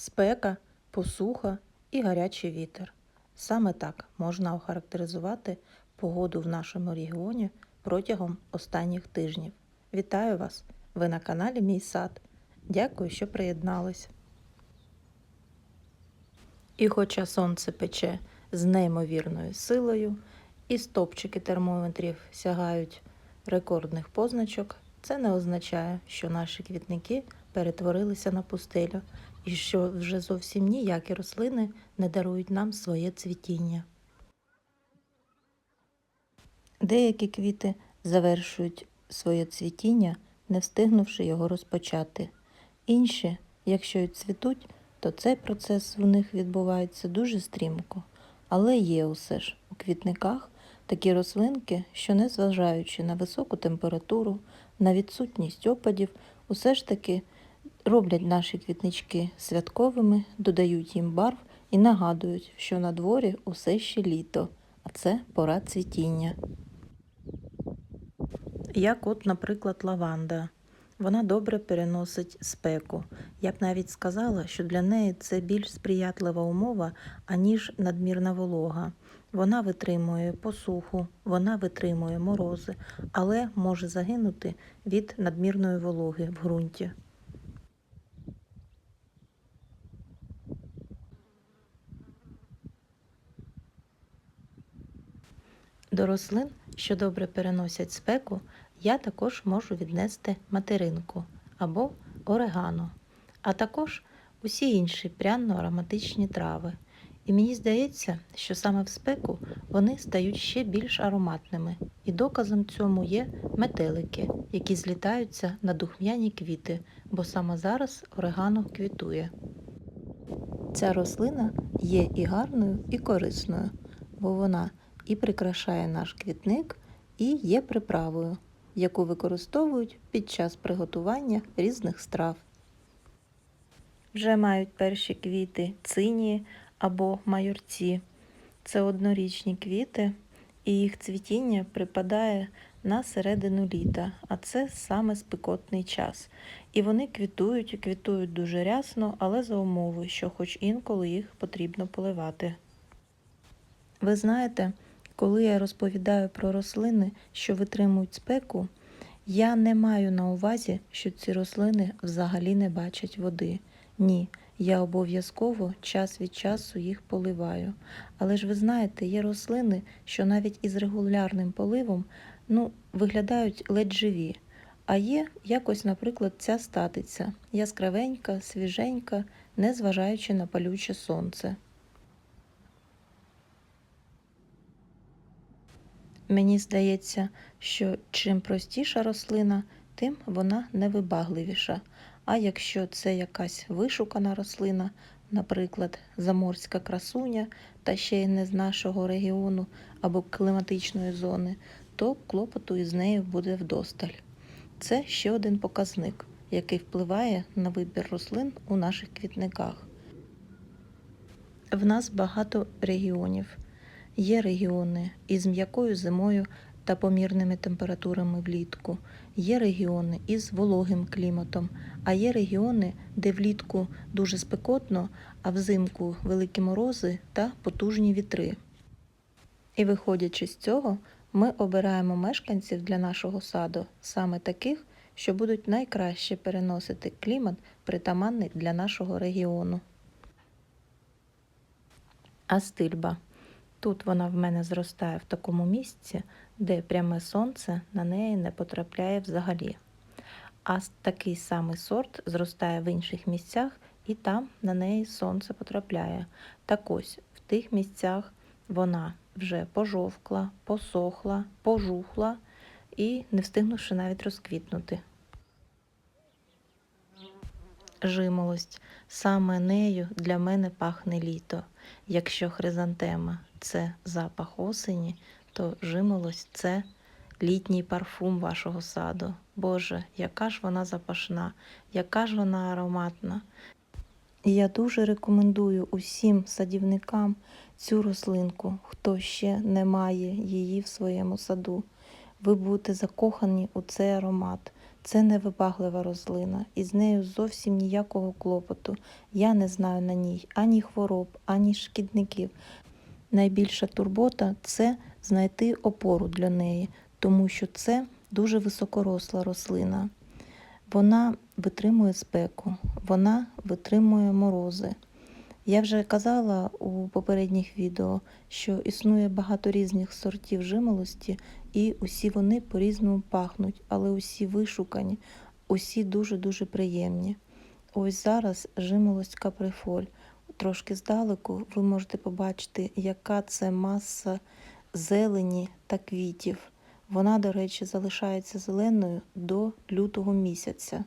Спека, посуха і гарячий вітер. Саме так можна охарактеризувати погоду в нашому регіоні протягом останніх тижнів. Вітаю вас! Ви на каналі Мій сад. Дякую, що приєднались. І хоча сонце пече з неймовірною силою, і стопчики термометрів сягають рекордних позначок, це не означає, що наші квітники перетворилися на пустелю і що вже зовсім ніякі рослини не дарують нам своє цвітіння. Деякі квіти завершують своє цвітіння, не встигнувши його розпочати. Інші, якщо й цвітуть, то цей процес в них відбувається дуже стрімко. Але є усе ж у квітниках такі рослинки, що, незважаючи на високу температуру, на відсутність опадів, усе ж таки роблять наші квітнички святковими, додають їм барв і нагадують, що на дворі усе ще літо, а це пора цвітіння. Як от, наприклад, лаванда. Вона добре переносить спеку. Я б навіть сказала, що для неї це більш сприятлива умова, аніж надмірна волога. Вона витримує посуху, вона витримує морози, але може загинути від надмірної вологи в ґрунті. До рослин, що добре переносять спеку, я також можу віднести материнку або орегано, а також усі інші пряно-ароматичні трави. І мені здається, що саме в спеку вони стають ще більш ароматними, і доказом цьому є метелики, які злітаються на духмяні квіти, бо саме зараз орегано квітує. Ця рослина є і гарною, і корисною, бо вона і прикрашає наш квітник, і є приправою, яку використовують під час приготування різних страв. Вже мають перші квіти цинії або майорці. Це однорічні квіти, і їх цвітіння припадає на середину літа, а це саме спекотний час. І вони квітують і квітують дуже рясно, але за умови, що хоч інколи їх потрібно поливати. Ви знаєте, коли я розповідаю про рослини, що витримують спеку, я не маю на увазі, що ці рослини взагалі не бачать води. Ні, я обов'язково час від часу їх поливаю. Але ж ви знаєте, є рослини, що навіть із регулярним поливом ну, виглядають ледь живі. А є якось, наприклад, ця статиця яскравенька, свіженька, незважаючи на палюче сонце. Мені здається, що чим простіша рослина, тим вона невибагливіша. А якщо це якась вишукана рослина, наприклад, заморська красуня, та ще й не з нашого регіону або кліматичної зони, то клопоту із нею буде вдосталь. Це ще один показник, який впливає на вибір рослин у наших квітниках. В нас багато регіонів. Є регіони із м'якою зимою та помірними температурами влітку, є регіони із вологим кліматом, а є регіони, де влітку дуже спекотно, а взимку великі морози та потужні вітри. І виходячи з цього, ми обираємо мешканців для нашого саду саме таких, що будуть найкраще переносити клімат, притаманний для нашого регіону. Астильба. Тут вона в мене зростає в такому місці, де пряме сонце на неї не потрапляє взагалі. А такий самий сорт зростає в інших місцях, і там на неї сонце потрапляє. Так ось в тих місцях вона вже пожовкла, посохла, пожухла і не встигнувши навіть розквітнути. Жимолость. Саме нею для мене пахне літо. Якщо хризантема це запах осені, то жимолость це літній парфум вашого саду. Боже, яка ж вона запашна, яка ж вона ароматна. І я дуже рекомендую усім садівникам цю рослинку, хто ще не має її в своєму саду. Ви будете закохані у цей аромат. Це невибаглива рослина, і з нею зовсім ніякого клопоту. Я не знаю на ній ані хвороб, ані шкідників. Найбільша турбота це знайти опору для неї, тому що це дуже високоросла рослина. Вона витримує спеку, вона витримує морози. Я вже казала у попередніх відео, що існує багато різних сортів жимолості, і усі вони по-різному пахнуть, але усі вишукані, усі дуже-дуже приємні. Ось зараз жимолость каприфоль. Трошки здалеку ви можете побачити, яка це маса зелені та квітів. Вона, до речі, залишається зеленою до лютого місяця,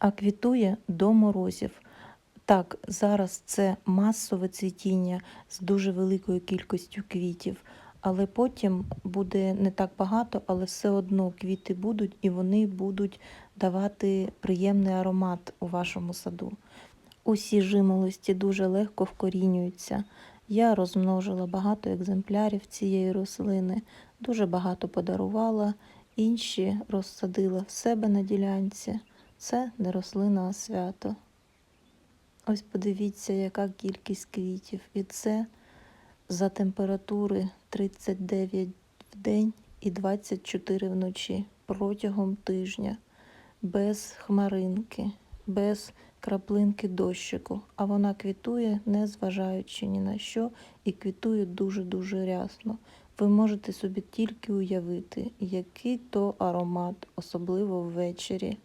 а квітує до морозів. Так, зараз це масове цвітіння з дуже великою кількістю квітів, але потім буде не так багато, але все одно квіти будуть і вони будуть давати приємний аромат у вашому саду. Усі жимолості дуже легко вкорінюються. Я розмножила багато екземплярів цієї рослини, дуже багато подарувала, інші розсадила в себе на ділянці. Це не рослина, а свято. Ось подивіться, яка кількість квітів. І це за температури 39 в день і 24 вночі протягом тижня, без хмаринки, без краплинки дощику. А вона квітує, не зважаючи ні на що, і квітує дуже-дуже рясно. Ви можете собі тільки уявити, який то аромат, особливо ввечері.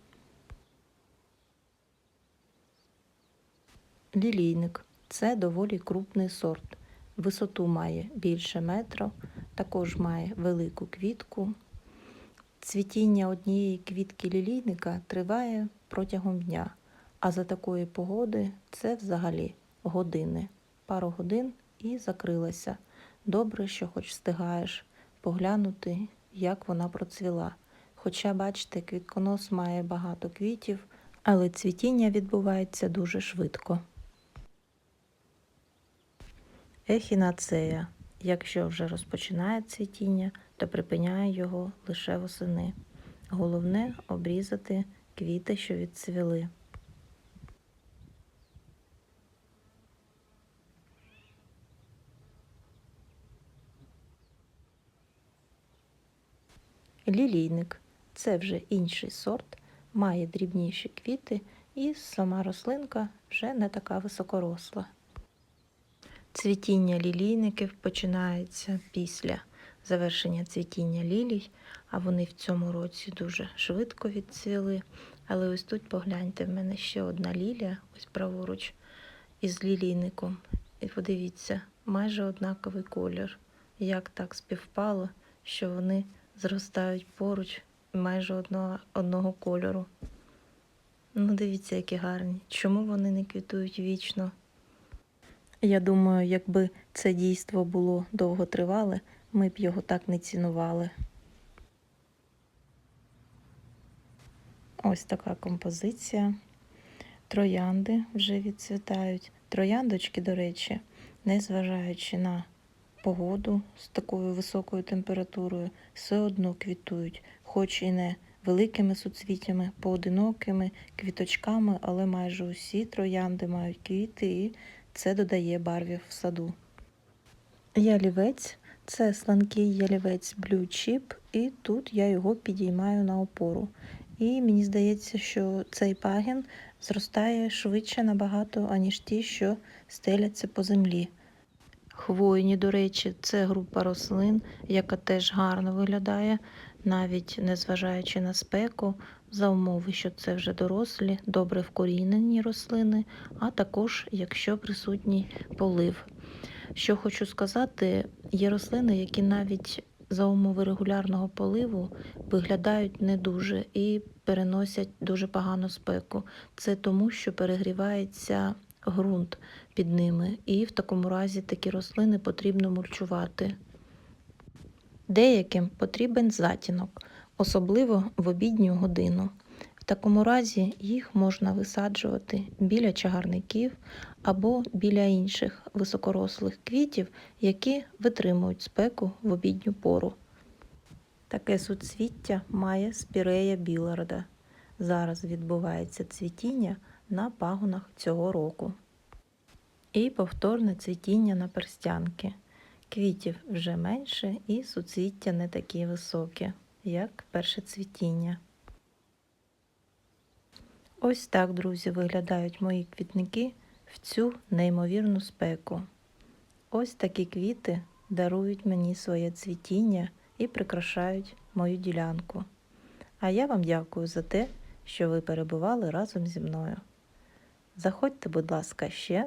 Лілійник це доволі крупний сорт. Висоту має більше метра, також має велику квітку. Цвітіння однієї квітки лілійника триває протягом дня, а за такої погоди це взагалі години. Пару годин і закрилася. Добре, що хоч встигаєш поглянути, як вона процвіла. Хоча, бачите, квітконос має багато квітів, але цвітіння відбувається дуже швидко. Ехінацея. Якщо вже розпочинає цвітіння, то припиняє його лише восени. Головне обрізати квіти, що відцвіли. Лілійник це вже інший сорт, має дрібніші квіти, і сама рослинка вже не така високоросла. Цвітіння лілійників починається після завершення цвітіння лілій, а вони в цьому році дуже швидко відцвіли. Але ось тут погляньте, в мене ще одна лілія, ось праворуч, із лілійником. І подивіться, майже однаковий колір. Як так співпало, що вони зростають поруч майже одного, одного кольору. Ну, дивіться, які гарні. Чому вони не квітують вічно? Я думаю, якби це дійство було довготривале, ми б його так не цінували. Ось така композиція. Троянди вже відцвітають. Трояндочки, до речі, незважаючи на погоду з такою високою температурою, все одно квітують, хоч і не великими суцвітями, поодинокими квіточками, але майже усі троянди мають квіти і це додає барвів в саду. Ялівець це сланкий ялівець Blue Chip, і тут я його підіймаю на опору. І мені здається, що цей пагін зростає швидше набагато, аніж ті, що стеляться по землі. Хвойні, до речі, це група рослин, яка теж гарно виглядає, навіть незважаючи на спеку, за умови, що це вже дорослі, добре вкорінені рослини, а також якщо присутній полив. Що хочу сказати, є рослини, які навіть за умови регулярного поливу виглядають не дуже і переносять дуже погану спеку. Це тому, що перегрівається ґрунт під ними, і в такому разі такі рослини потрібно мульчувати. Деяким потрібен затінок, особливо в обідню годину. В такому разі їх можна висаджувати біля чагарників або біля інших високорослих квітів, які витримують спеку в обідню пору. Таке суцвіття має спірея біларда. зараз відбувається цвітіння на пагонах цього року. І повторне цвітіння на перстянки. Квітів вже менше і суцвіття не такі високі, як перше цвітіння. Ось так, друзі, виглядають мої квітники в цю неймовірну спеку. Ось такі квіти дарують мені своє цвітіння і прикрашають мою ділянку. А я вам дякую за те, що ви перебували разом зі мною. Заходьте, будь ласка, ще,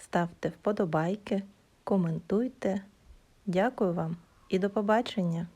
ставте вподобайки, коментуйте. Дякую вам і до побачення!